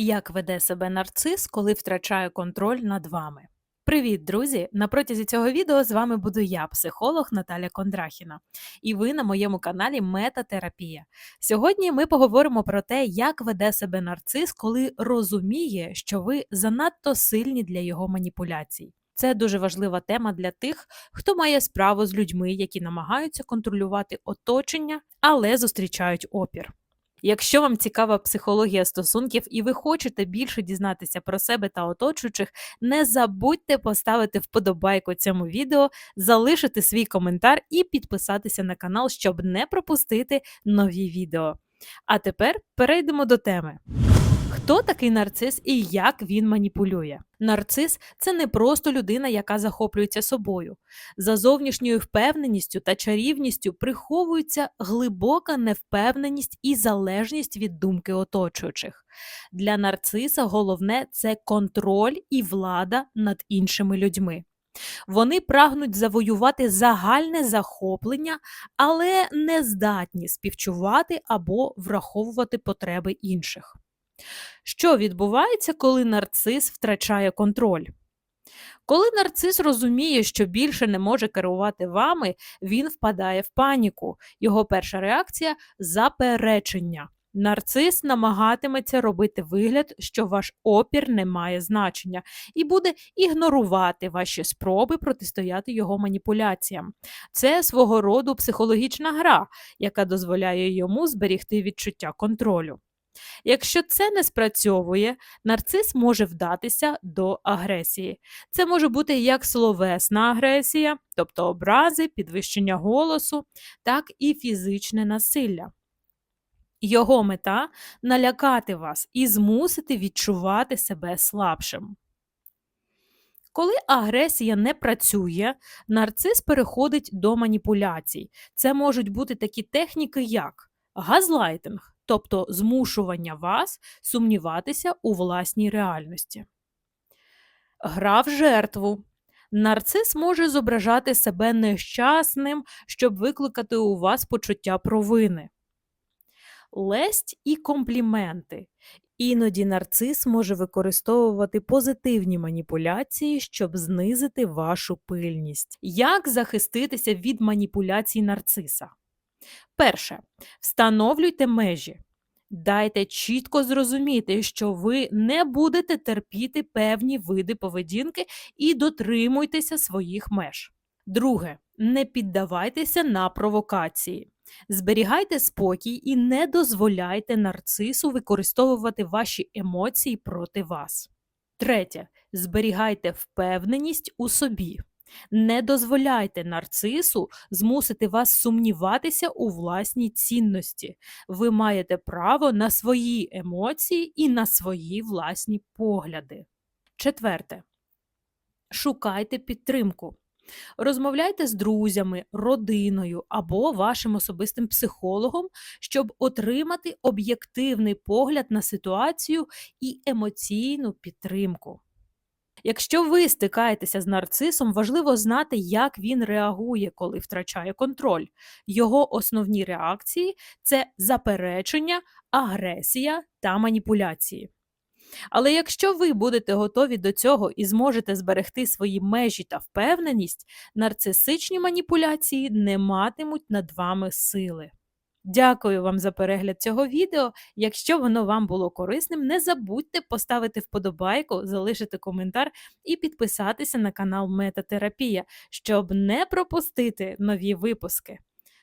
Як веде себе нарцис, коли втрачає контроль над вами? Привіт, друзі! На протязі цього відео з вами буду я, психолог Наталя Кондрахіна, і ви на моєму каналі Метатерапія. Сьогодні ми поговоримо про те, як веде себе нарцис, коли розуміє, що ви занадто сильні для його маніпуляцій. Це дуже важлива тема для тих, хто має справу з людьми, які намагаються контролювати оточення, але зустрічають опір. Якщо вам цікава психологія стосунків і ви хочете більше дізнатися про себе та оточуючих, не забудьте поставити вподобайку цьому відео, залишити свій коментар і підписатися на канал, щоб не пропустити нові відео. А тепер перейдемо до теми. Хто такий нарцис і як він маніпулює? Нарцис це не просто людина, яка захоплюється собою. За зовнішньою впевненістю та чарівністю приховується глибока невпевненість і залежність від думки оточуючих. Для нарциса головне це контроль і влада над іншими людьми. Вони прагнуть завоювати загальне захоплення, але не здатні співчувати або враховувати потреби інших. Що відбувається, коли нарцис втрачає контроль? Коли нарцис розуміє, що більше не може керувати вами, він впадає в паніку. Його перша реакція заперечення. Нарцис намагатиметься робити вигляд, що ваш опір не має значення, і буде ігнорувати ваші спроби протистояти його маніпуляціям. Це свого роду психологічна гра, яка дозволяє йому зберігти відчуття контролю. Якщо це не спрацьовує, нарцис може вдатися до агресії. Це може бути як словесна агресія, тобто образи, підвищення голосу, так і фізичне насилля. Його мета налякати вас і змусити відчувати себе слабшим. Коли агресія не працює, нарцис переходить до маніпуляцій. Це можуть бути такі техніки, як газлайтинг, тобто змушування вас сумніватися у власній реальності. Гра в жертву. Нарцис може зображати себе нещасним, щоб викликати у вас почуття провини. Лесть і компліменти. Іноді нарцис може використовувати позитивні маніпуляції, щоб знизити вашу пильність. Як захиститися від маніпуляцій нарциса? Перше, встановлюйте межі. Дайте чітко зрозуміти, що ви не будете терпіти певні види поведінки і дотримуйтеся своїх меж. Друге, не піддавайтеся на провокації. Зберігайте спокій і не дозволяйте нарцису використовувати ваші емоції проти вас. Третє, зберігайте впевненість у собі. Не дозволяйте нарцису змусити вас сумніватися у власній цінності. Ви маєте право на свої емоції і на свої власні погляди. Четверте. Шукайте підтримку. Розмовляйте з друзями, родиною або вашим особистим психологом, щоб отримати об'єктивний погляд на ситуацію і емоційну підтримку. Якщо ви стикаєтеся з нарцисом, важливо знати, як він реагує, коли втрачає контроль. Його основні реакції це заперечення, агресія та маніпуляції. Але якщо ви будете готові до цього і зможете зберегти свої межі та впевненість, нарцисичні маніпуляції не матимуть над вами сили. Дякую вам за перегляд цього відео. Якщо воно вам було корисним, не забудьте поставити вподобайку, залишити коментар і підписатися на канал Метатерапія, щоб не пропустити нові випуски.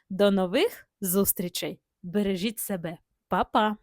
До нових зустрічей! Бережіть себе, Па-па!